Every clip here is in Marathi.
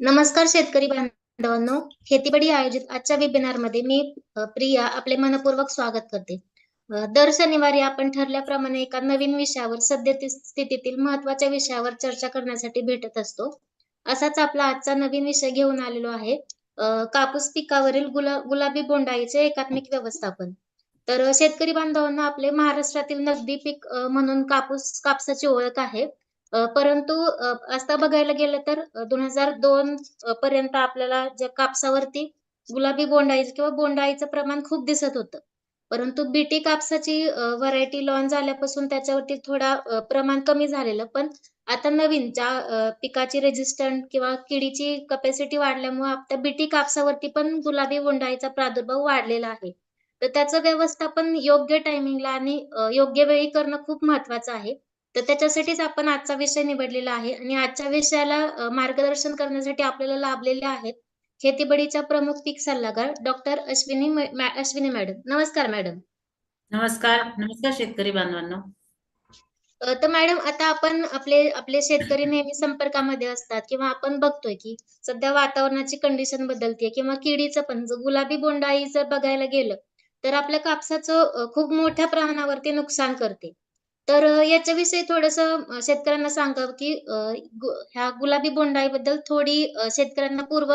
नमस्कार शेतकरी बांधवांनो. खेतीबडी आयोजित आजच्या वेबिनारमध्ये मी प्रिया आपले मनपूर्वक स्वागत करते. दर शनिवारी आपण ठरल्याप्रमाणे एका नवीन विषयावर सद्य स्थितीतील महत्त्वाच्या विषयावर चर्चा करण्यासाठी भेटत असतो. असाच आपला आजचा नवीन विषय घेऊन आलेलो आहे कापूस पिकावरील गुला गुलाबी बोंडाईचे एकात्मिक व्यवस्थापन. तर शेतकरी बांधवांना आपले महाराष्ट्रातील नगदी पीक म्हणून कापूस कापसाची ओळख आहे. परंतु आता बघायला गेलं तर दोन हजार दोन पर्यंत आपल्याला ज्या कापसावरती गुलाबी बोंडाई किंवा बोंडाईचं प्रमाण खूप दिसत होतं. परंतु बीटी कापसाची व्हरायटी लॉन्च झाल्यापासून त्याच्यावरती थोडा प्रमाण कमी झालेलं. पण आता नवीन ज्या पिकाची रेजिस्टंट किंवा किडीची कपॅसिटी वाढल्यामुळे आता बीटी कापसावरती पण गुलाबी बोंडाईचा प्रादुर्भाव वाढलेला आहे. तर त्याचं व्यवस्थापन योग्य टायमिंगला आणि योग्य वेळी करणं खूप महत्वाचं आहे. तर त्याच्यासाठीच आपण आजचा विषय निवडलेला आहे आणि आजच्या विषयाला मार्गदर्शन करण्यासाठी आपल्याला लाभलेले आहेत खेतीबडीच्या प्रमुख पीक सल्लागार डॉक्टर अश्विनी अश्विनी मॅडम. नमस्कार मॅडम. नमस्कार. नमस्कार शेतकरी बांधवांनो. तर मॅडम आता आपण आपले आपले शेतकरी नेहमी संपर्कामध्ये असतात किंवा आपण बघतोय की सध्या वातावरणाची कंडिशन बदलतीये किंवा किडीचं पण जर गुलाबी बोंडाळी जर बघायला गेलं, तर आपल्या कापसाचं खूप मोठ्या प्रमाणावरती नुकसान करते. तर याच्याविषयी थोडंसं शेतकऱ्यांना सांगावं की ह्या गुलाबी बोंडाळीबद्दल थोडी अ, शेतकऱ्यांना पूर्व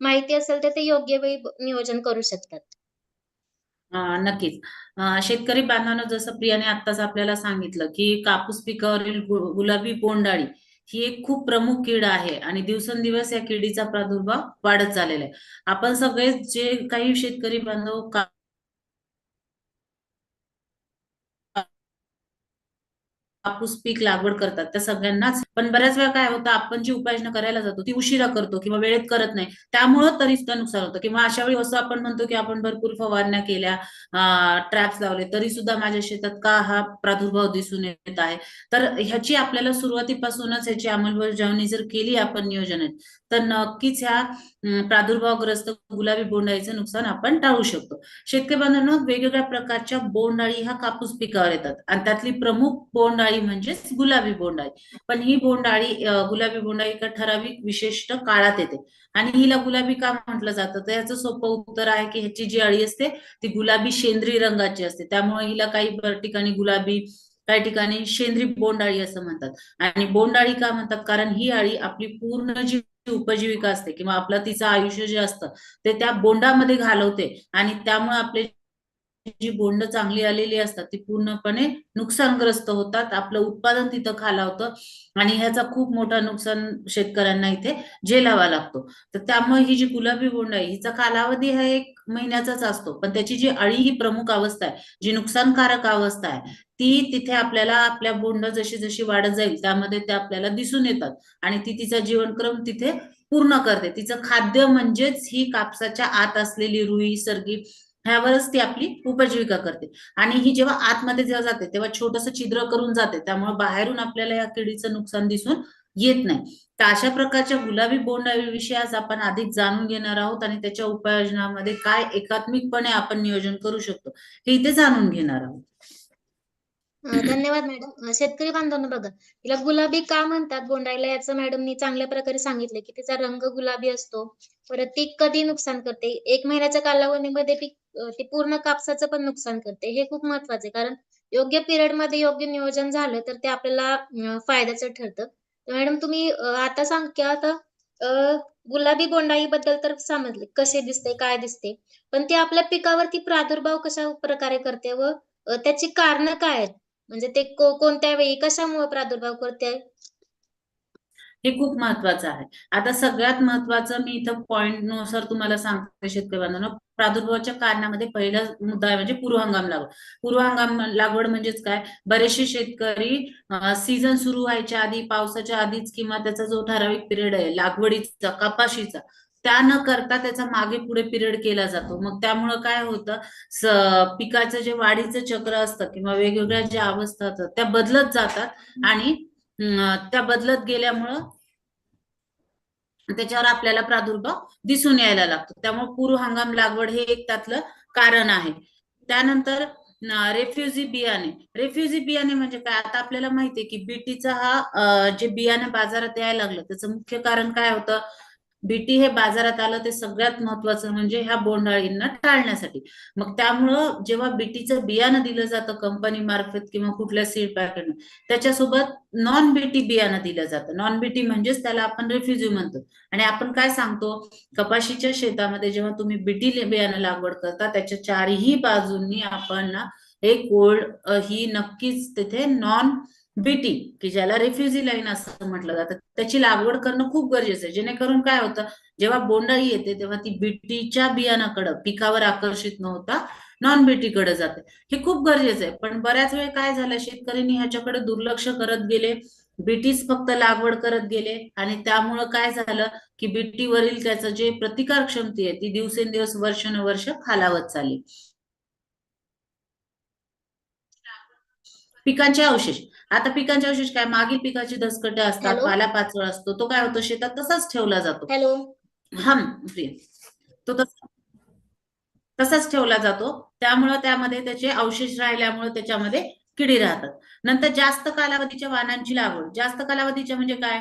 माहिती असेल तर ते योग्य वेळी नियोजन करू शकतात. नक्कीच. शेतकरी बांधवांनो जसं प्रियाने आत्ताच आपल्याला सांगितलं की कापूस पिकावरील गुलाबी बोंडाळी ही एक खूप प्रमुख कीड आहे आणि दिवसेंदिवस या किडीचा प्रादुर्भाव वाढत चाललेला आहे. आपण सगळे जे काही शेतकरी बांधव कापूस पीक लागवड करतात. त्या सगळ्यांनाच पण बऱ्याच वेळा काय होतं आपण जी उपाययोजना करायला जातो ती उशिरा करतो किंवा वेळेत करत नाही. त्यामुळं तरी सुद्धा नुकसान होतं. किंवा अशा वेळी असं आपण म्हणतो की आपण भरपूर फवारण्या केल्या ट्रॅप्स लावले तरी सुद्धा माझ्या शेतात का हा प्रादुर्भाव दिसून येत आहे? तर ह्याची आपल्याला सुरुवातीपासूनच ह्याची अंमलबजावणी जर केली आपण नियोजनात तर नक्कीच ह्या प्रादुर्भावग्रस्त गुलाबी बोंडाळीचं नुकसान आपण टाळू शकतो. शेतकरी बांधवांना वेगवेगळ्या प्रकारच्या बोंडाळी ह्या कापूस पिकावर येतात. आणि त्यातली प्रमुख बोंडाळी म्हणजेच गुलाबी बोंडाळी. पण ही बोंडाळी गुलाबी बोंडाळी ठराविक विशिष्ट काळात येते. आणि हिला गुलाबी का म्हटलं जातं? तर याचं सोपं उत्तर आहे की ह्याची जी अळी असते ती गुलाबी शेंद्री रंगाची असते. त्यामुळे हिला काही ठिकाणी गुलाबी काही ठिकाणी शेंद्री बोंडाळी असं म्हणतात. आणि बोंडाळी का म्हणतात? कारण ही अळी आपली पूर्ण जी उपजीविका असते किंवा आपलं तिचं आयुष्य जे असतं ते त्या बोंडामध्ये घालवते. आणि त्यामुळे आपले जी बोंड चांगली आलेली असतात ती पूर्णपणे नुकसानग्रस्त होतात. आपलं उत्पादन तिथं खालावतं आणि ह्याचा खूप मोठा नुकसान शेतकऱ्यांना इथे झेलावा लागतो. तर त्यामुळे ही जी गुलाबी बोंड आहे हिचा कालावधी हा एक महिन्याचाच असतो. पण त्याची जी अळी ही प्रमुख अवस्था आहे जी नुकसानकारक अवस्था आहे ती तिथे आपल्याला आपल्या बोंड जशी जशी वाढत जाईल त्यामध्ये ते आपल्याला दिसून येतात आणि ती तिचा जीवनक्रम तिथे पूर्ण करते. तिचं खाद्य म्हणजेच ही कापसाच्या आत असलेली रुई सर्गी ह्यावरच ती आपली उपजीविका करते. आणि ही जेव्हा आतमध्ये जेव्हा जाते तेव्हा छोटस छिद्र करून जाते त्यामुळे बाहेरून आपल्याला या किडीचं नुकसान दिसून येत नाही. तर अशा प्रकारच्या गुलाबी बोंडाविषयी आज आपण अधिक जाणून घेणार आहोत आणि त्याच्या उपाययोजनामध्ये काय एकात्मिकपणे आपण नियोजन करू शकतो हे इथे जाणून घेणार आहोत. धन्यवाद मॅडम. शेतकरी बांधवांना बघा तिला गुलाबी का म्हणतात? बोंडायला याचं मॅडमनी चांगल्या प्रकारे सांगितलं की तिचा रंग गुलाबी असतो. परत ती कधी नुकसान करते? एक महिन्याच्या कालावधीमध्ये ती ती पूर्ण कापसाचं पण नुकसान करते. हे खूप महत्त्वाचे कारण योग्य पिरियडमध्ये योग्य नियोजन झालं तर ते आपल्याला फायद्याचं ठरतं. तर मॅडम तुम्ही आता सांग की आता गुलाबी बोंडाई बद्दल तर समजले. कसे दिसते? काय दिसते? पण ते आपल्या पिकावरती प्रादुर्भाव कशा प्रकारे करते व त्याची कारण काय आहेत? म्हणजे ते कोणत्या वेळी कशामुळे प्रादुर्भाव करते? हे खूप महत्वाचं आहे. आता सगळ्यात महत्वाचं मी इथं पॉइंटनुसार तुम्हाला सांगते शेतकरी बांधवांना. प्रादुर्भावाच्या कारणामध्ये पहिला मुद्दा आहे म्हणजे पूर्व हंगाम लागवड. पूर्व हंगाम लागवड म्हणजेच काय? बरेचसे शेतकरी सीझन सुरू व्हायच्या आधी पावसाच्या आधीच किंवा त्याचा जो ठराविक पिरियड आहे लागवडीचा कपाशीचा त्या न करता त्याचा मागे पुढे पिरियड केला जातो. मग त्यामुळं काय होतं पिकाचं जे वाढीचं चक्र असतं किंवा वेगवेगळ्या ज्या अवस्था असतात त्या बदलत जातात आणि त्या बदलत गेल्यामुळं त्याच्यावर आपल्याला प्रादुर्भाव दिसून यायला लागतो. त्यामुळे पूर्व हंगाम लागवड हे एक त्यातलं कारण आहे. त्यानंतर रेफ्युजी बियाणे. रेफ्युजी बियाणे म्हणजे काय? आता आपल्याला माहितीये की बीटीचा हा जे बियाणे बाजारात यायला लागलं त्याचं मुख्य कारण काय होतं? बीटी हे बाजारात आलं ते सगळ्यात महत्वाचं म्हणजे ह्या बोंडाळींना टाळण्यासाठी. मग त्यामुळं जेव्हा बीटीचं बियाणं दिलं जातं कंपनी मार्फत किंवा कुठल्या सीड पॅकेट त्याच्यासोबत नॉन बीटी बियाणं दिलं जातं. नॉन बीटी म्हणजेच त्याला आपण रेफ्युजी म्हणतो. आणि आपण काय सांगतो कपाशीच्या शेतामध्ये जेव्हा तुम्ही बीटी बियाणं लागवड करता त्याच्या चारही बाजूंनी आपण ना एक कोल्ड ही नक्कीच तिथे नॉन बीटी की ज्याला रेफ्युजी लाईन असं म्हटलं जातं त्याची लागवड करणं खूप गरजेचं आहे. जेणेकरून काय होतं जेव्हा बोंडाळी येते तेव्हा ती बीटीच्या बियाणाकडं पिकावर आकर्षित न होता नॉन बीटीकडे जाते. हे खूप गरजेचं आहे. पण बऱ्याच वेळ काय झालं शेतकऱ्यांनी ह्याच्याकडे दुर्लक्ष करत गेले बीटीच फक्त लागवड करत गेले आणि त्यामुळं काय झालं की बीटीवरील त्याचं जे प्रतिकार क्षमती आहे ती दिवसेंदिवस वर्षानुवर्ष खालावत चालली. पिकांचे अवशेष. आता पिकांचे अवशेष काय? मागील पिकाची दसकटे असतात हॅलो? पालापाचोळ असतो तो काय होतो? शेतात तसाच ठेवला जातो. हॅलो? हा प्रिय. तो तसा तसाच ठेवला जातो. त्यामुळं त्यामध्ये त्याचे अवशेष राहिल्यामुळे त्याच्यामध्ये किडी राहतात. नंतर जास्त कालावधीच्या वाणांची लागवड. जास्त कालावधीच्या म्हणजे काय?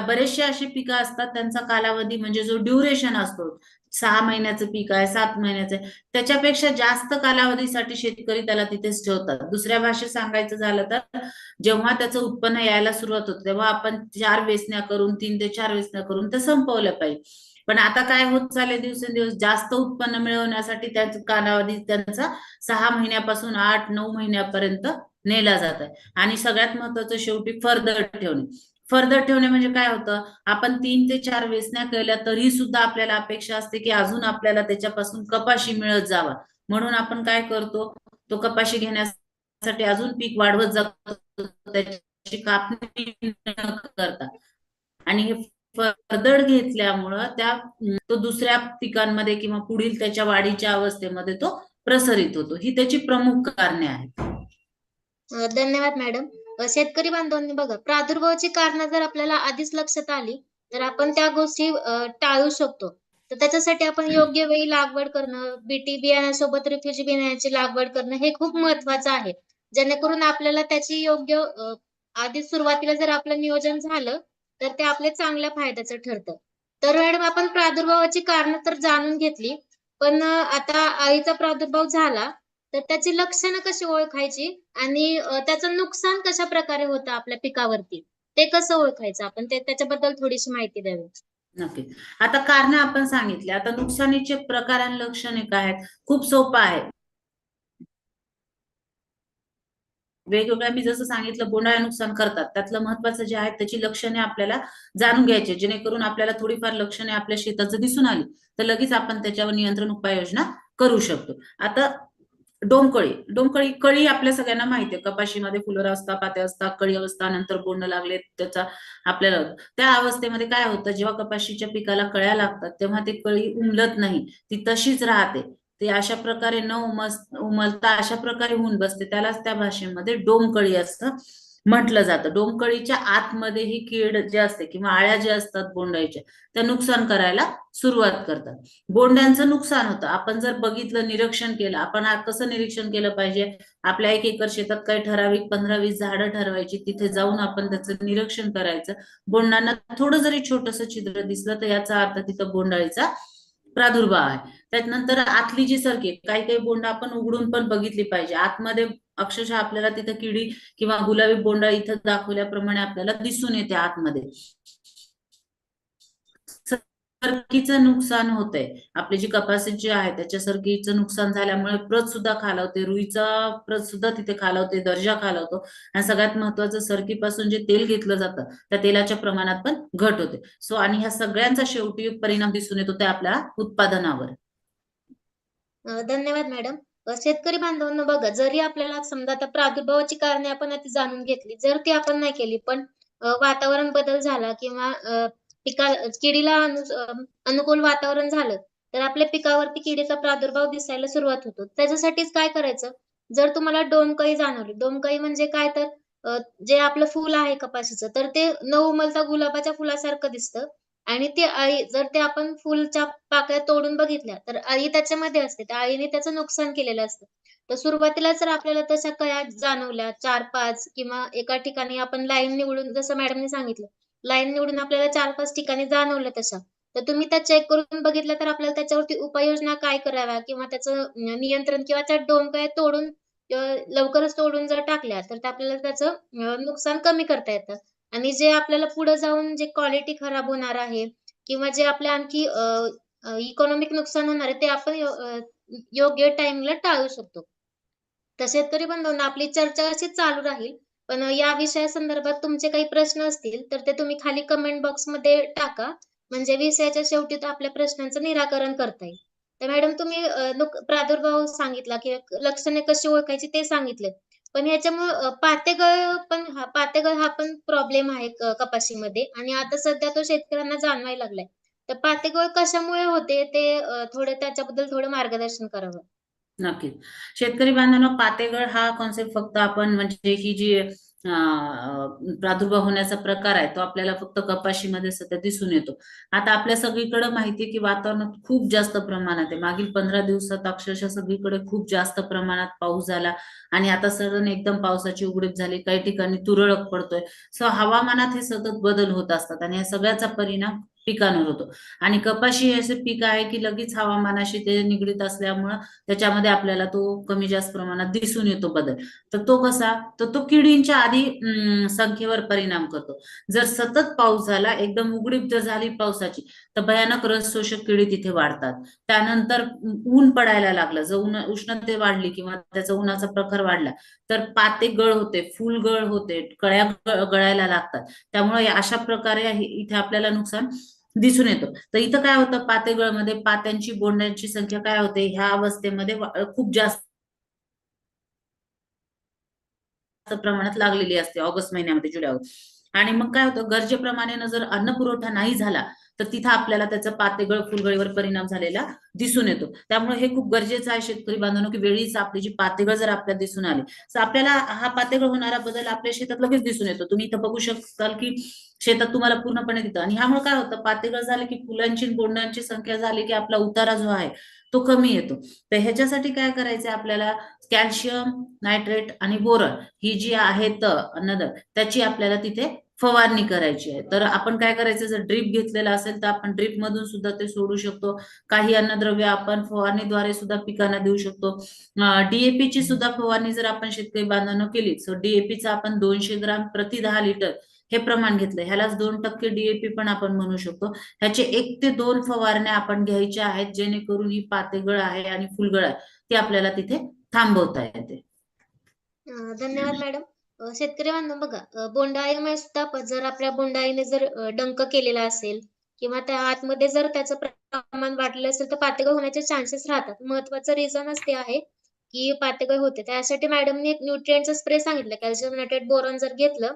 बरेचसे अशी पिकं असतात त्यांचा कालावधी म्हणजे जो ड्युरेशन असतो सहा महिन्याचं पीक आहे सात महिन्याचं आहे त्याच्यापेक्षा जास्त कालावधीसाठी शेतकरी त्याला तिथेच ठेवतात. दुसऱ्या भाषेत सांगायचं झालं तर जेव्हा त्याचं उत्पन्न यायला सुरुवात होते तेव्हा आपण चार वेचण्या करून तीन ते चार वेचण्या करून ते संपवलं पाहिजे. पण आता काय होत चालले दिवसेंदिवस जास्त उत्पन्न मिळवण्यासाठी त्या कालावधी त्यांचा सहा महिन्यापासून आठ नऊ महिन्यापर्यंत नेला जात आहे. आणि सगळ्यात महत्वाचं शेवटी फर्दर ठेवणे. फर्दर ठेवणे म्हणजे काय होतं? आपण तीन ते चार वेचण्या केल्या तरी सुद्धा आपल्याला अपेक्षा असते की अजून आपल्याला त्याच्यापासून कपाशी मिळत जावा. म्हणून आपण काय करतो? तो कपाशी घेण्यासाठी अजून पीक वाढवत जातो. त्याची कापणी करता. आणि हे फरदड घेतल्यामुळं त्या तो दुसऱ्या पिकांमध्ये किंवा पुढील त्याच्या वाढीच्या अवस्थेमध्ये तो प्रसरित होतो. ही त्याची प्रमुख कारणे आहेत. धन्यवाद मॅडम. शेतकरी बांधवांनी बघा प्रादुर्भावाची कारणं जर आपल्याला आधीच लक्षात आली तर आपण त्या गोष्टी टाळू शकतो. तर त्याच्यासाठी आपण योग्य वेळी लागवड करणं बीटी बियाण्यासोबत रिफ्यूज बियाण्याची लागवड करणं हे खूप महत्वाचं आहे. जेणेकरून आपल्याला त्याची योग्य आधी सुरुवातीला जर आपलं नियोजन झालं तर ते आपल्या चांगल्या फायद्याचं ठरतं. तर मॅडम आपण प्रादुर्भावाची कारणं तर जाणून घेतली पण आता आईचा प्रादुर्भाव झाला तर त्याची लक्षणं कशी ओळखायची आणि त्याचं नुकसान कशा प्रकारे होतं आपल्या पिकावरती? ते कसं ओळखायचं आपण? ते त्याच्याबद्दल थोडीशी माहिती द्यावी. नक्की आता कारण आपण सांगितले. आता नुकसानीचे प्रकार आणि लक्षणे काय आहेत? खूप सोपं आहे. वेगवेगळ्या मी जसं सांगितलं बोंडाळ्या नुकसान करतात. त्यातलं महत्वाचं जे आहे त्याची लक्षणे आपल्याला जाणून घ्यायची जेणेकरून आपल्याला थोडीफार लक्षणे आपल्या शेतात जर दिसून आली. तर लगेच आपण त्याच्यावर नियंत्रण उपाययोजना करू शकतो. आता डोमकळी डोमकळी कळी आपल्या सगळ्यांना माहिती आहे कपाशीमध्ये फुलं असता पात्या असतात कळी असता नंतर बोंड लागले त्याचा आपल्याला त्या अवस्थेमध्ये काय होतं जेव्हा कपाशीच्या पिकाला कळ्या लागतात तेव्हा ते कळी उमलत नाही. ती तशीच राहते. ते अशा प्रकारे न उमस उमलता अशा प्रकारे होऊन बसते. त्यालाच त्या भाषेमध्ये डोमकळी असतं. म्हटलं जातं. डोंकळीच्या आतमध्ये ही कीड जे असते किंवा आळ्या ज्या असतात बोंडाच्या त्या नुकसान करायला सुरुवात करतात. बोंड्यांचं नुकसान होतं. आपण जर बघितलं निरीक्षण केलं आपण कसं निरीक्षण केलं पाहिजे? आपल्या एक एकर शेतात काही ठराविक पंधरा वीस झाडं ठरवायची तिथे जाऊन आपण त्याचं निरीक्षण करायचं. बोंडांना थोडं जरी छोटस छिद्र दिसलं तर याचा अर्थ तिथं बोंडाळीचा प्रादुर्भाव आहे. त्यानंतर आतली जी सरकी काही काही बोंड आपण उघडून पण बघितली पाहिजे. आतमध्ये अक्षरशः आपल्याला तिथं किडी किंवा गुलाबी बोंडा इथं दाखवल्याप्रमाणे आपल्याला दिसून येते आतमध्ये. सरकीचं नुकसान होतंय. आपली जी कपासी जी आहे त्याच्या सरकीचं नुकसान झाल्यामुळे प्रत सुद्धा खालावते रुईचा प्रत सुद्धा तिथे खालावते दर्जा खालावतो. आणि सगळ्यात महत्वाचं सरकीपासून जे तेल घेतलं जातं त्या तेलाच्या प्रमाणात पण घट होते. सो आणि ह्या सगळ्यांचा शेवटी परिणाम दिसून येतो त्या आपल्या उत्पादनावर. धन्यवाद मॅडम. शेतकरी बांधवांना बघा जरी आपल्याला समजा आता प्रादुर्भावाची कारणे आपण आता जाणून घेतली जर ती आपण नाही केली पण वातावरण बदल झाला किंवा पिका किडीला अनु- अनुकूल वातावरण झालं तर आपल्या पिकावरती किडीचा प्रादुर्भाव दिसायला सुरुवात होतो. त्याच्यासाठीच काय करायचं? जर तुम्हाला डोमकळी जाणवली डोमकळी म्हणजे काय तर जे आपलं फुल आहे कपाशीचं तर ते न उमलता गुलाबाच्या फुलासारखं दिसतं. आणि ते अळी जर ते आपण फुलच्या पाकळ्या तोडून बघितल्या तर अळी त्याच्यामध्ये असते. त्या अळीने त्याचं नुकसान केलेलं असतं. तर सुरुवातीला जर आपल्याला तशा कळ्या जाणवल्या चार पाच किंवा एका ठिकाणी आपण लाईन निवडून जसं मॅडमने सांगितलं लाईन निवडून आपल्याला चार पाच ठिकाणी जाणवलं तशा तर तुम्ही त्या चेक करून बघितलं तर आपल्याला त्याच्यावरती उपाययोजना काय कराव्या किंवा त्याचं नियंत्रण किंवा त्या डोमकळ्या तोडून लवकरच तोडून जर टाकल्या तर ते आपल्याला त्याचं नुकसान कमी करता येतं. आणि जे आपल्याला पुढे जाऊन जे क्वालिटी खराब होणार आहे किंवा जे आपल्या आणखी इकॉनॉमिक नुकसान होणार आहे ते आपण योग्य टाइमला टाळू शकतो. तसे तरी पण आपली चर्चा अशी चालू राहील. पण या विषया संदर्भात तुमचे काही प्रश्न असतील तर ते तुम्ही खाली कमेंट बॉक्समध्ये टाका. म्हणजे विषयाच्या शेवटी आपल्या प्रश्नांचं निराकरण करता येईल. तर मॅडम तुम्ही प्रादुर्भाव सांगितला किंवा लक्षणे कशी ओळखायची ते सांगितले पण याच्यामुळे पातेगळ पण हा पातेगळ हा पण प्रॉब्लेम आहे कपाशीमध्ये. आणि आता सध्या तो शेतकऱ्यांना जाणवायला लागलाय. तर पातेगळ कशामुळे होते? ते थोडं त्याच्याबद्दल थोडं मार्गदर्शन करावं. नक्कीच. शेतकरी बांधवांना पातेगळ हा कॉन्सेप्ट फक्त आपण म्हणजे ही जी प्रादुर्भाव होण्याचा प्रकार आहे तो आपल्याला फक्त कपाशीमध्ये सध्या दिसून येतो. आता आपल्या सगळीकडे माहितीये की वातावरणात खूप जास्त प्रमाणात आहे. मागील पंधरा दिवसात अक्षरशः सगळीकडे खूप जास्त प्रमाणात पाऊस झाला आणि आता सडन एकदम पावसाची उघडीप झाली. काही ठिकाणी तुरळक पडतोय. सो हवामानात हे सतत बदल होत असतात आणि या सगळ्याचा परिणाम पिकांवर होतो. आणि कपाशी हे असे पीक आहे की लगेच हवामानाशी ते निगडीत असल्यामुळं त्याच्यामध्ये आपल्याला तो कमी जास्त प्रमाणात दिसून येतो बदल. तर तो कसा? तर तो किडींच्या आधी संख्येवर परिणाम करतो. जर सतत पाऊस झाला एकदम उघडीप जर झाली पावसाची तर भयानक रस शोषक किडी तिथे वाढतात. त्यानंतर ऊन पडायला लागलं. जर ऊन उष्णते वाढली किंवा त्याचा उन्हाचा प्रखर वाढला तर पाते गळ होते फुल गळ होते कळ्या गळायला लागतात. त्यामुळे अशा प्रकारे इथे आपल्याला नुकसान दिसून येतो. तर इथं काय होतं? पातेगळमध्ये पात्यांची बोंड्यांची संख्या काय होते? ह्या अवस्थेमध्ये खूप जास्त प्रमाणात लागलेली असते ऑगस्ट महिन्यामध्ये जुलै आणि मग काय होतं गरजेप्रमाणे जर अन्न पुरवठा नाही झाला तर तिथं आपल्याला त्याचा पातेगळ फुलगळीवर परिणाम झालेला दिसून येतो. त्यामुळे हे खूप गरजेचं आहे शेतकरी बांधवांनो की वेळीच आपली जी पातेगळ जर आपल्याला दिसून आली तर आपल्याला हा पातेगळ होणारा बदल आपल्या शेतात लगेच दिसून येतो. तुम्ही इथं बघू शकाल की शेतात तुम्हाला पूर्णपणे दिसतं आणि ह्यामुळे काय होतं पातेगळ झालं की फुलांची बोंडांची संख्या झाली की आपला उतारा जो आहे तो कमी येतो. तर ह्याच्यासाठी काय करायचं आपल्याला कॅल्शियम नायट्रेट आणि बोरन ही जी आहेत अन्नदर त्याची आपल्याला तिथे फवारणी करायची आहे. तर आपण काय करायचं? जर ड्रीप घेतलेला असेल तर आपण ड्रीप मधून सुद्धा ते सोडू शकतो. काही अन्नद्रव्य आपण फवारणीद्वारे सुद्धा पिकांना देऊ शकतो. डीएपी ची सुद्धा फवारणी जर आपण शेतकरी बांधवांना केली सो डीएपीचा आपण दोनशे ग्राम प्रति दहा लिटर हे प्रमाण घेतलं ह्यालाच दोन टक्के डीएपी पण आपण म्हणू शकतो. ह्याचे एक ते दोन फवारण्या आपण घ्यायच्या आहेत जेणेकरून ही पातेगळ आहे आणि फुलगळ आहे. ती आपल्याला तिथे थांबवता येते. धन्यवाद मॅडम. शेतकरी बांधव बघा बोंडाळीमुळे सुद्धा जर आपल्या बोंडाळीने जर डंक केलेला असेल किंवा त्या आतमध्ये जर त्याचं प्रमाण वाढलं असेल तर पातेगळ होण्याचे चान्सेस राहतात. महत्वाचं रिझनच ते आहे की पातेगळ होते. त्यासाठी मॅडमने एक न्यूट्रिएंटचा स्प्रे सांगितलं. कॅल्शियम नायट्रेट बोरॉन जर घेतलं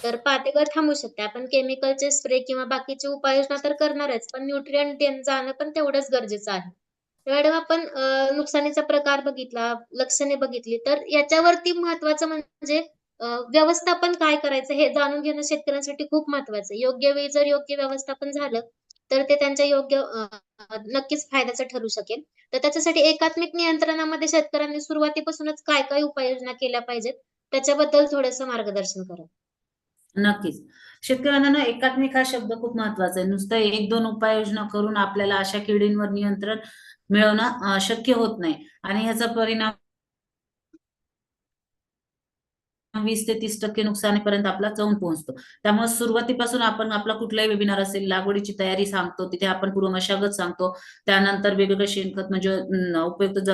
तर पातेगळ थांबू शकते. आपण केमिकलचे स्प्रे किंवा बाकीची उपाययोजना तर करणारच पण न्यूट्रिएंट जाणं पण तेवढंच गरजेचं आहे. मॅडम आपण नुकसानीचा प्रकार बघितला लक्षणे बघितली तर याच्यावरती महत्वाचं म्हणजे व्यवस्थापन काय करायचं हे जाणून घेणं शेतकऱ्यांसाठी खूप महत्वाचं आहे. योग्य वेळी जर योग्य व्यवस्थापन झालं तर ते त्यांच्या योग्य नक्कीच फायद्याचं ठरू शकेल. तर त्याच्यासाठी एकात्मिक नियंत्रणामध्ये शेतकऱ्यांनी सुरुवातीपासूनच काय काय उपाययोजना केल्या पाहिजेत त्याच्याबद्दल थोडंसं मार्गदर्शन करा. नक्कीच. शेतकऱ्यांना ना एकात्मिक हा शब्द खूप महत्त्वाचा आहे. नुसतं एक दोन उपाययोजना करून आपल्याला अशा किडींवर नियंत्रण मिळवणं शक्य होत नाही. आणि ह्याचा परिणाम वीस ते तीस टक्के नुकसानीपर्यंत आपला जाऊन पोहोचतो. त्यामुळे सुरुवातीपासून आपण आपला कुठलाही वेबिनार असेल लागवडीची तयारी सांगतो तिथे आपण पूर्व मशागत सांगतो. त्यानंतर वेगवेगळे शेणखत म्हणजे उपयुक्त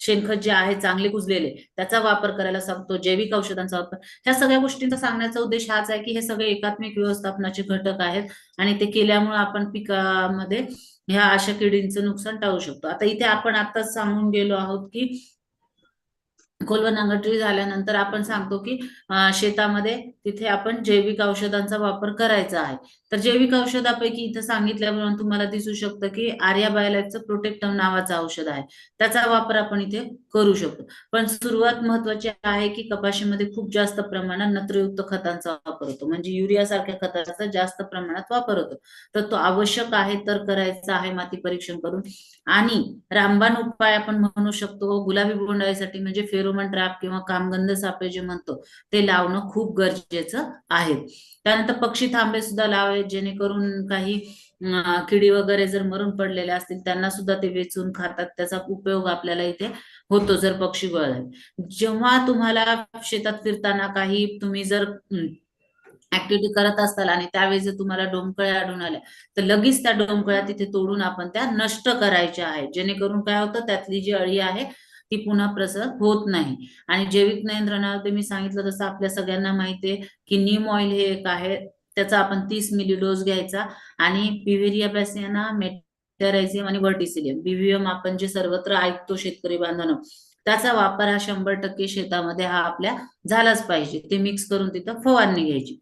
शेणखत जे आहे चांगले कुजलेले त्याचा वापर करायला सांगतो जैविक औषधांचा वापर. ह्या सगळ्या गोष्टींचा सांगण्याचा उद्देश हाच आहे की हे सगळे एकात्मिक व्यवस्थापनाचे घटक आहेत आणि ते केल्यामुळे आपण पिकामध्ये ह्या अशा किडींचं नुकसान टाळू शकतो. आता इथे आपण आताच सांगून गेलो आहोत की खोलवर नांगरटी झाल्यानंतर आपण सांगतो की शेतामध्ये तिथे आपण जैविक औषधांचा वापर करायचा आहे. तर जैविक औषधापैकी इथं सांगितल्याप्रमाणे तुम्हाला दिसू शकतं की आर्या बायोलाईटचं प्रोटेक्टम नावाचं औषध आहे. त्याचा वापर आपण इथे करू शकतो. पण सुरुवात महत्वाची आहे की कपाशीमध्ये खूप जास्त प्रमाणात नत्रयुक्त खतांचा वापर होतो. म्हणजे युरिया सारख्या खताचा जास्त प्रमाणात वापर होतो. तर तो आवश्यक आहे तर करायचा आहे माती परीक्षण करून. आणि रामबाण उपाय आपण म्हणू शकतो गुलाबी बोंडाळीसाठी म्हणजे फेरोमन ट्रॅप किंवा कामगंध सापळे जे म्हणतो ते लावणं खूप गरजेचं आहे. त्यानंतर पक्षी थांबे सुद्धा लावावे जेणेकरून काही किडी वगैरे जर मरून पडलेले असतील त्यांना सुद्धा ते वेचून खातात. त्याचा उपयोग आपल्याला इथे होतो जर पक्षी गोळा जेव्हा तुम्हाला शेतात फिरताना काही तुम्ही जर ऍक्टिव्हिटी करत असाल आणि त्यावेळेस जर तुम्हाला डोमकळ्या आढळून आल्या तर लगेच त्या डोमकळ्या तिथे तोडून आपण त्या नष्ट करायच्या आहेत. जेणेकरून काय होतं त्यातली जी अळी आहे ती पुन्हा प्रसर होत नाही. आणि जैविक नियंत्रणावर मी सांगितलं तसं आपल्या सगळ्यांना माहितीये की नीम ऑइल हे एक आहे त्याचा आपण तीस मिली डोस घ्यायचा आणि पिव्हेरिया बॅसियाना मेटॅरायझियम आणि वर्टिसिलियम बीव्हीएम आपण जे सर्वत्र ऐकतो शेतकरी बांधवांना त्याचा वापर हा शंभर टक्के शेतामध्ये हा आपल्या झालाच पाहिजे. ते मिक्स करून तिथं फवारणी घ्यायची.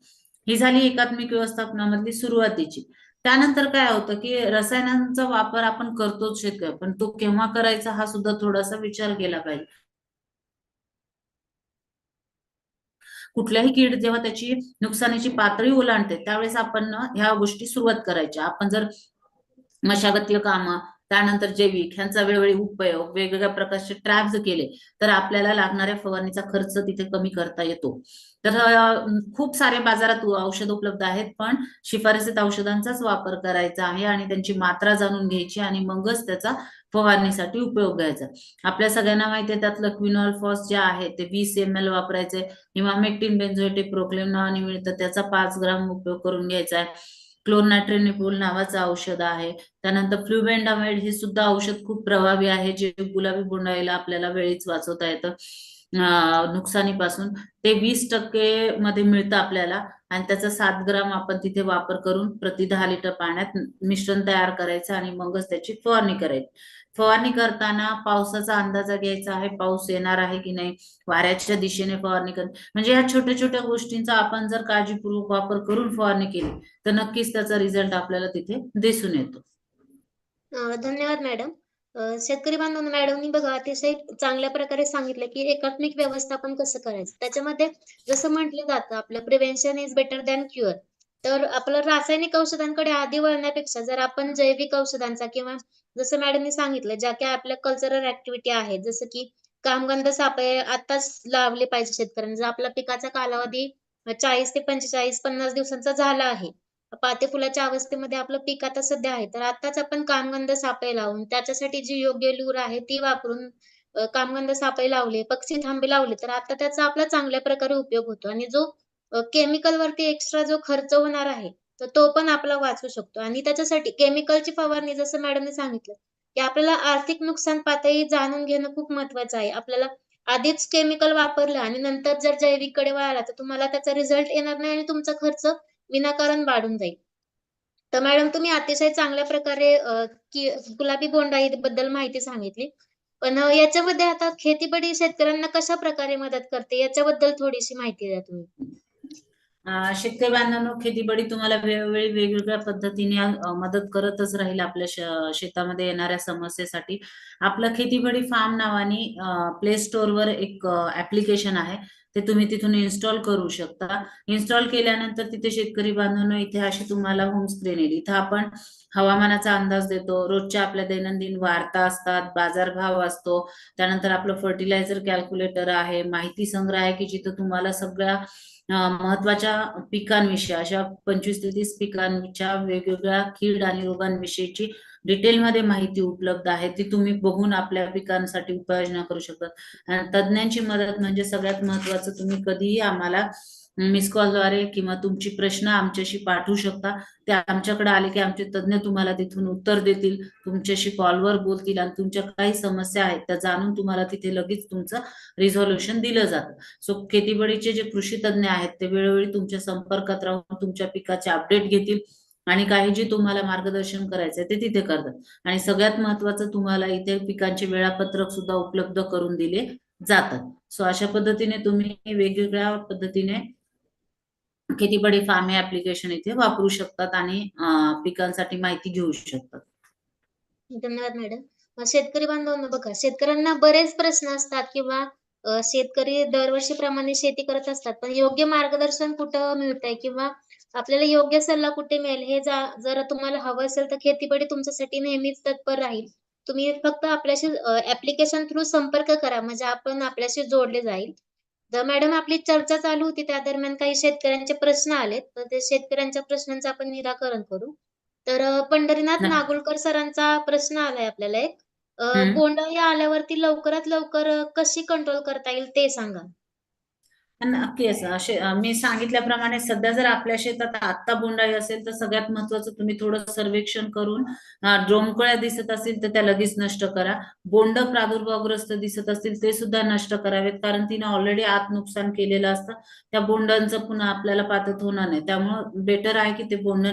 ही झाली एकात्मिक व्यवस्थापनामधली सुरुवातीची. त्यानंतर काय होतं की रसायनांचा वापर आपण करतोच शेतकरी पण तो केव्हा करायचा हा सुद्धा थोडासा विचार केला पाहिजे. कुठल्याही कीड जेव्हा त्याची नुकसानीची पातळी ओलांडते त्यावेळेस आपण ह्या गोष्टी सुरुवात करायच्या. आपण जर मशागतीय कामं त्यानंतर जैविक ह्यांचा वेळोवेळी उपयोग वेगवेगळ्या प्रकारचे ट्रॅप्स केले तर आपल्याला लागणाऱ्या फवारणीचा खर्च तिथे कमी करता येतो. तर खूप सारे बाजारात औषध उपलब्ध आहेत पण शिफारसीत औषधांचाच वापर करायचा आहे आणि त्यांची मात्रा जाणून घ्यायची आणि मगच त्याचा फवारणीसाठी उपयोग घ्यायचा. आपल्या सगळ्यांना माहिती आहे त्यातलं क्विनॉल फॉस जे आहे ते वीस एम एल वापरायचे इमामेक्टिन बेन्झोएटिक प्रोक्लेम नावाने मिळतं त्याचा पाच ग्राम उपयोग करून घ्यायचा आहे. क्लोरनायट्रेनिपोल नावाचं औषध आहे. त्यानंतर फ्लुबेंडामाइड हे सुद्धा औषध खूप प्रभावी आहे जे गुलाबी बोंडाईला आपल्याला वेळीच वाचवता येतं. नुकसानीपासून ते वीस टक्के मध्ये मिळतं आपल्याला. आणि त्याचा सात ग्राम आपण तिथे वापर करून प्रति दहा लिटर पाण्यात मिश्रण तयार करायचं आणि मगच त्याची फवारणी करायची. फवारणी करताना पावसाचा अंदाजा घ्यायचा आहे पाऊस येणार आहे की नाही वाऱ्याच्या दिशेने फवारणी कर म्हणजे या छोट्या छोट्या गोष्टींचा आपण जर काळजीपूर्वक वापर करून फवारणी केली तर नक्कीच त्याचा रिझल्ट आपल्याला तिथे दिसून येतो. धन्यवाद मॅडम. शेतकरी बांधवांनो मॅडमनी बघा अतिशय चांगल्या प्रकारे सांगितलं की एकात्मिक व्यवस्थापन कसं करायचं? त्याच्यामध्ये जसं म्हटलं जातं आपलं prevention is better than cure तर आपलं रासायनिक औषधांकडे आधी वळण्यापेक्षा जर आपण जैविक औषधांचा किंवा जसं मॅडमनी सांगितलं ज्या काही आपल्या कल्चरल ऍक्टिव्हिटी आहेत जसं की कामगंध सापळे आताच लावले पाहिजे शेतकऱ्यांनी. जर आपला पिकाचा कालावधी चाळीस ते पंचेचाळीस पन्नास दिवसांचा झाला आहे पातेफुलाच्या अवस्थेमध्ये आपलं पीक आता सध्या आहे. तर आताच आपण कामगंध सापळे लावून त्याच्यासाठी जी योग्य लूर आहे ती वापरून कामगंध सापळे लावले पक्षी थांबे लावले तर आता त्याचा आपला चांगल्या प्रकारे उपयोग होतो. आणि जो केमिकल वरती एक्स्ट्रा जो खर्च होणार आहे तर तो पण आपला वाचू शकतो. आणि त्याच्यासाठी केमिकलची फवारणी जसं मॅडमने सांगितलं की आपल्याला आर्थिक नुकसान पातळी जाणून घेणं खूप महत्वाचं आहे. आपल्याला आधीच केमिकल वापरलं आणि नंतर जर जैविककडे वळाला तर तुम्हाला त्याचा रिझल्ट येणार नाही आणि तुमचा खर्च विनाकारण वाढून जाईल. तर मॅडम तुम्ही अतिशय चांगल्या प्रकारे गुलाबी बोंडाई बद्दल माहिती सांगितली. पण याच्यामध्ये आता खेतीबडी शेतकऱ्यांना कशा प्रकारे मदत करते याच्याबद्दल थोडीशी माहिती द्या तुम्ही. शेतकरी बांधवांनो खेतीबडी तुम्हाला वेळोवेळी वेगवेगळ्या पद्धतीने मदत करतच राहील आपल्या शेतामध्ये येणाऱ्या समस्येसाठी. आपलं खेतीबडी फार्म नावाने प्ले वर एक ऍप्लिकेशन आहे. ते तुम्ही तिथून इन्स्टॉल करू शकता. इन्स्टॉल केल्यानंतर तिथे शेतकरी बांधवांनो इथे अशी तुम्हाला होम स्क्रीन येईल. इथं आपण हवामानाचा अंदाज देतो. रोजच्या आपल्या दैनंदिन वार्ता असतात बाजारभाव असतो. त्यानंतर आपलं फर्टिलायझर कॅल्क्युलेटर आहे. माहिती संग्रह आहे की जिथं तुम्हाला सगळ्या महत्त्वाच्या पिकांविषयी अशा पंचवीस ते तीस पिकांच्या वेगवेगळ्या कीड आणि रोगांविषयीची डिटेलमध्ये माहिती उपलब्ध आहे ती तुम्ही बघून आपल्या पिकांसाठी उपाययोजना करू शकता आणि तज्ञांची मदत म्हणजे सगळ्यात महत्वाचं तुम्ही कधीही आम्हाला मिस कॉलद्वारे किंवा तुमची प्रश्न आमच्याशी पाठवू शकता. ते आमच्याकडे आले की आमचे तज्ञ तुम्हाला तिथून उत्तर देतील तुमच्याशी कॉलवर बोलतील आणि तुमच्या काही समस्या आहेत त्या जाणून तुम्हाला तिथे लगेच तुमचं रिझॉल्युशन दिलं जातं. सो खेतीबडीचे जे कृषी तज्ञ आहेत ते वेळोवेळी तुमच्या संपर्कात राहून तुमच्या पिकाचे अपडेट घेतील. आणि काही जे तुम्हाला मार्गदर्शन करायचं ते तिथे करतात. आणि सगळ्यात महत्वाचं तुम्हाला इथे पिकांचे वेळापत्रक सुद्धा उपलब्ध करून दिले जातात. सो अशा पद्धतीने तुम्ही वेगवेगळ्या पद्धतीने खेतीबडी फार्म हे ऍप्लिकेशन इथे वापरू शकतात आणि पिकांसाठी माहिती घेऊ शकतात. धन्यवाद मॅडम. शेतकरी बांधवांनो बघा शेतकऱ्यांना बरेच प्रश्न असतात किंवा शेतकरी दरवर्षीप्रमाणे शेती करत असतात पण योग्य मार्गदर्शन कुठं मिळतंय किंवा आपल्याला योग्य सल्ला कुठे मिळेल? हे जा जर तुम्हाला हवं असेल तर खेतीबडी तुमच्यासाठी नेहमीच तत्पर राहील. तुम्ही फक्त आपल्याशी ऍप्लिकेशन थ्रू संपर्क करा. म्हणजे आपण आपल्याशी जोडले जाईल. तर मॅडम आपली चर्चा चालू होती त्या दरम्यान काही शेतकऱ्यांचे प्रश्न आलेत तर ते शेतकऱ्यांच्या प्रश्नांचं आपण निराकरण करू. तर पंढरीनाथ. नागुलकर सरांचा प्रश्न आलाय आपल्याला एक. हम्म. बोंडअळी आल्यावरती लवकरात लवकर कशी कंट्रोल करता येईल ते सांगा. नक्की असे मी सांगितल्याप्रमाणे सध्या जर आपल्या शेतात आत्ता बोंडाळी असेल तर सगळ्यात महत्वाचं तुम्ही थोडं सर्वेक्षण करून अं, डोमकळ्या दिसत असतील तर त्या लगेच नष्ट करा. बोंड प्रादुर्भावग्रस्त दिसत असतील ते सुद्धा नष्ट करावेत. कारण तिने ऑलरेडी आत नुकसान केलेलं असतं. त्या बोंडांचं पुन्हा आपल्याला पातत होणार नाही. त्यामुळं बेटर आहे की ते बोंड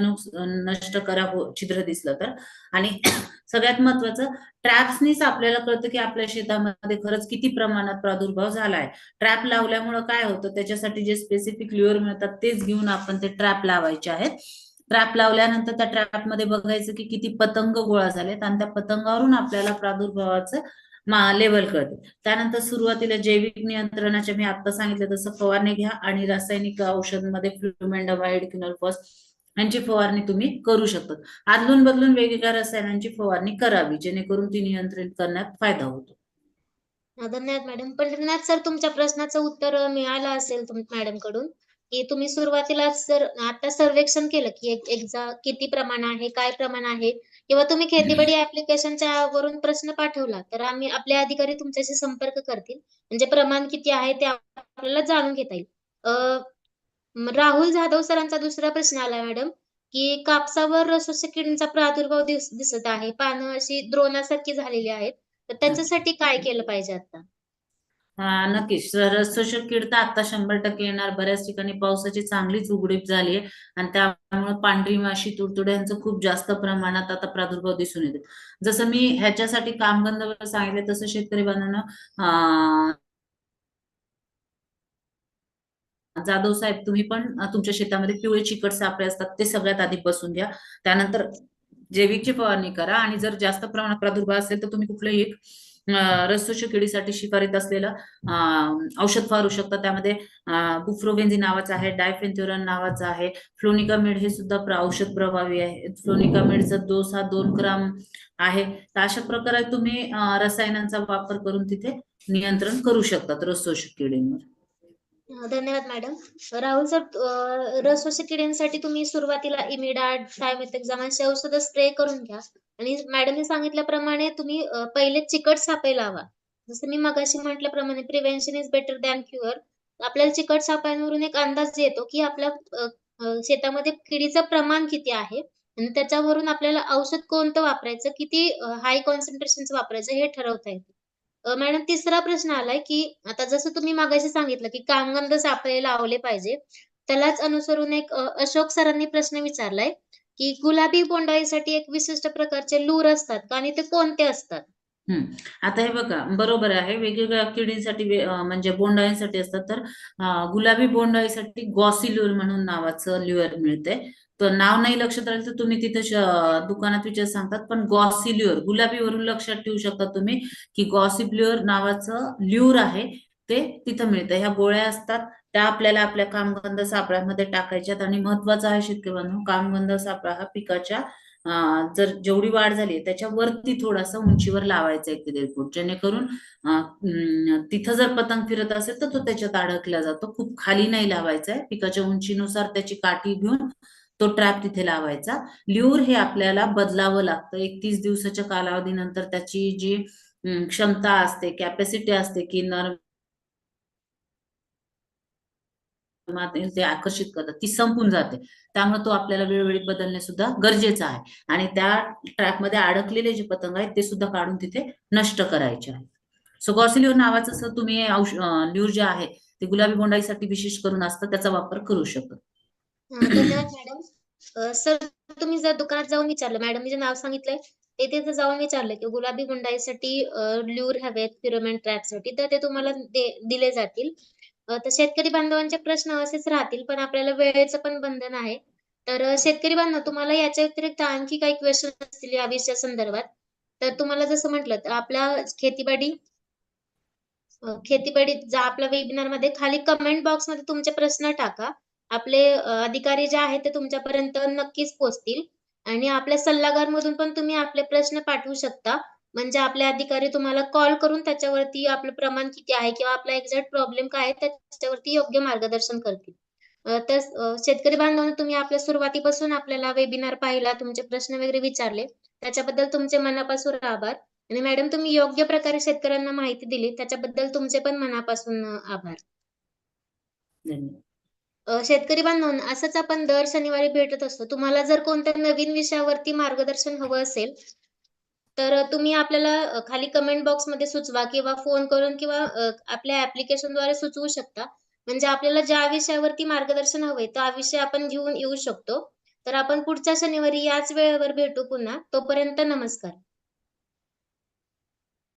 नष्ट करा हो, छिद्र दिसलं तर. आणि सगळ्यात महत्वाचं ट्रॅप्सनीच आपल्याला कळतं की आपल्या शेतामध्ये खरंच किती प्रमाणात प्रादुर्भाव झालाय. ट्रॅप लावल्यामुळं काय होतं त्याच्यासाठी जे स्पेसिफिक ल्युअर मिळतात तेच घेऊन आपण ते ट्रॅप लावायचे आहेत. ट्रॅप लावल्यानंतर त्या ट्रॅपमध्ये बघायचं की किती पतंग गोळा झालेत आणि त्या पतंगावरून आपल्याला प्रादुर्भावाचं लेवल कळते. त्यानंतर सुरुवातीला जैविक नियंत्रणाच्या मी आता सांगितलं तसं फवारणी घ्या आणि रासायनिक औषधमध्ये फ्लुमेंडामाइड क्युनोल्फॉस यांची फवारणी तुम्ही करू शकता. आदलून बदलून वेगवेगळ्या रसायनांची फवारणी करावी जेणेकरून ती नियंत्रित करण्यात फायदा होतो. धन्यवाद मॅडम. पंढरीनाथ सर तुमच्या प्रश्नाचं उत्तर मिळालं असेल मॅडमकडून की तुम्ही सुरुवातीलाच जर आता सर्वेक्षण केलं की एक एक्झा किती प्रमाण आहे काय प्रमाण आहे? किंवा तुम्ही खेतीबडी ऍप्लिकेशनच्या वरून प्रश्न पाठवला तर आम्ही आपले अधिकारी तुमच्याशी संपर्क करतील. म्हणजे प्रमाण किती आहे ते आपल्याला जाणून घेता येईल. राहुल जाधव सरांचा दुसरा प्रश्न आला मॅडम की कापसावर रसोशी किडींचा प्रादुर्भाव दिसत आहे. पानं अशी द्रोणासारखी झालेली आहेत. तर त्याच्यासाठी काय केलं पाहिजे आता? हा नक्कीच. रसशोषक कीड तर आता शंभर टक्के येणार. बऱ्याच ठिकाणी पावसाची चांगलीच उघडीप झाली आहे. आणि त्यामुळे पांढरी माशी तुडतुड्यांचं खूप जास्त प्रमाणात आता प्रादुर्भाव दिसून येतो जसं मी ह्याच्यासाठी कामगंध सांगितलं तसं शेतकरी बांधवांना अं, जाधव साहेब तुम्ही पण तुमच्या शेतामध्ये पिवळे चिकट सापळे असतात ते सगळ्यात आधी बसून घ्या. त्यानंतर जैविकची फवारणी करा आणि जर जास्त प्रमाणात प्रादुर्भाव असेल तर तुम्ही कुठलंही एक अं, किडीसाठी शिफारीत असलेलं औषध फवारू शकता. त्यामध्ये बुफ्रोबेन्झी नावाचं आहे डायफेन्थ्युरन नावाचं आहे फ्लोनिकामिड हे सुद्धा औषध प्रभावी आहे. फ्लोनिकामिडचा डोस हा दोन ग्राम आहे. तर अशा प्रकारे तुम्ही रसायनांचा वापर करून तिथे नियंत्रण करू शकतात रसशोषक किडींवर धन्यवाद मॅडम राहुल सर अ, किड्यांसाठी तुम्ही सुरुवातीला इमिडाट थायमेथॅक्झाम औषध स्प्रे करून घ्या. आणि मॅडमने सांगितल्याप्रमाणे तुम्ही पहिले चिकट सापे लावा. जसं मी मगाशी म्हटल्याप्रमाणे prevention is better than cure आपल्याला चिकट सापांवरून एक अंदाज येतो की आपल्या शेतामध्ये किडीचं प्रमाण किती आहे? आणि त्याच्यावरून आपल्याला औषध कोणतं वापरायचं? किती हाय कॉन्सन्ट्रेशनचं वापरायचं? हे ठरवता येतं. मॅडम तिसरा प्रश्न आलाय की आता जसं तुम्ही मागाशी सांगितलं की कामगंध सापळे लावले पाहिजे त्यालाच अनुसरून एक अशोक सरांनी प्रश्न विचारलाय की गुलाबी बोंडाईसाठी एक विशिष्ट प्रकारचे लूर असतात का आणि ते कोणते असतात? हम्म. आता हे बघा बरोबर आहे. वेगवेगळ्या किडींसाठी वे- म्हणजे बोंडाळीसाठी असतात. तर गुलाबी बोंडाळीसाठी गॉसिल्युअर म्हणून नावाचं ल्युअर मिळते. तर नाव नाही लक्षात राहिलं तर तुम्ही तिथे श- दुकानात विचार सांगतात. पण गॉसिल्युअर गुलाबीवरून लक्षात ठेवू शकता तुम्ही की गॉसिल्युअर नावाचं ल्युअर आहे. ते तिथं मिळतं. ह्या गोळ्या असतात. त्या आपल्याला आपल्या कामगंध सापळ्यामध्ये टाकायच्यात. आणि महत्वाचं आहे शेतकरी बांधव कामगंध सापळा हा पिकाच्या जर जेवढी वाढ झाली त्याच्यावरती थोडासा उंचीवर लावायचा एक ते दीड फूट. जेणेकरून तिथं जर पतंग फिरत असेल तर तो त्याच्यात अडकला जातो. खूप खाली नाही लावायचा आहे पिकाच्या उंचीनुसार त्याची काठी घेऊन तो ट्रॅप तिथे लावायचा. ल्यूर हे आपल्याला बदलावं लागतं. एकतीस दिवसाच्या कालावधीनंतर त्याची जी क्षमता असते कॅपॅसिटी असते की नर ते आकर्षित करतात. ती संपून जाते. त्यामुळे तो आपल्याला वेळोवेळी बदलणे सुद्धा गरजेचं आहे. आणि त्या ट्रॅकमध्ये अडकलेले जे पतंग आहेत ते सुद्धा काढून तिथे नष्ट करायचे आहे सो गॉसिलिओ नावाचं असं तुम्ही औष ल्यूर जे आहे ते गुलाबी बोंडाईसाठी विशेष करून असतं त्याचा वापर करू शकत. मॅडम सर तुम्ही जर दुकानात जाऊन विचारलं मॅडमने जे नाव सांगितलंय तेथे जर जाऊन विचारलं की गुलाबी गुंडाईसाठी ल्यूर हवेत फिरोमेन ट्रॅपसाठी तर ते तुम्हाला दिले जातील. तर शेतकरी बांधवांचे प्रश्न असेच राहतील पण आपल्याला वेळेचं पण बंधन आहे. तर शेतकरी बांधव तुम्हाला याच्या व्यतिरिक्त आणखी काही क्वेश्चन असतील या विषया संदर्भात? तर तुम्हाला जसं म्हटलं तर आपल्या खेतीबाडी खेतीबाडीत जा आपल्या वेबिनारमध्ये खाली कमेंट बॉक्समध्ये तुमचे प्रश्न टाका. आपले अधिकारी जे आहेत ते तुमच्यापर्यंत नक्कीच पोहोचतील आणि आपल्या सल्लागार मधून पण तुम्ही आपले प्रश्न पाठवू शकता. म्हणजे आपले अधिकारी तुम्हाला कॉल करून त्याच्यावरती आपलं प्रमाण किती आहे किंवा आपला एक्झॅक्ट प्रॉब्लेम काय आहे त्याच्यावरती योग्य मार्गदर्शन करतील. तर शेतकरी बांधवांनो तुम्ही आपल्या सुरुवातीपासून आपल्याला वेबिनार पाहिला तुमचे प्रश्न वगैरे विचारले त्याच्याबद्दल तुमचे मनापासून आभार. आणि मॅडम तुम्ही योग्य प्रकारे शेतकऱ्यांना माहिती दिली त्याच्याबद्दल तुमचे पण मनापासून आभार. शेतकरी बांधवांनो असंच आपण दर शनिवारी भेटत असतो. तुम्हाला जर कोणत्या नवीन विषयावरती मार्गदर्शन हवं असेल तर तुम्ही आपल्याला खाली कमेंट बॉक्समध्ये सुचवा किंवा फोन करून किंवा आपल्या ऍप्लिकेशनद्वारे सुचवू शकता. म्हणजे आपल्याला ज्या विषयावरती मार्गदर्शन हवंय तो विषय आपण घेऊन येऊ शकतो. तर आपण पुढच्या शनिवारी याच वेळेवर भेटू पुन्हा. तोपर्यंत नमस्कार.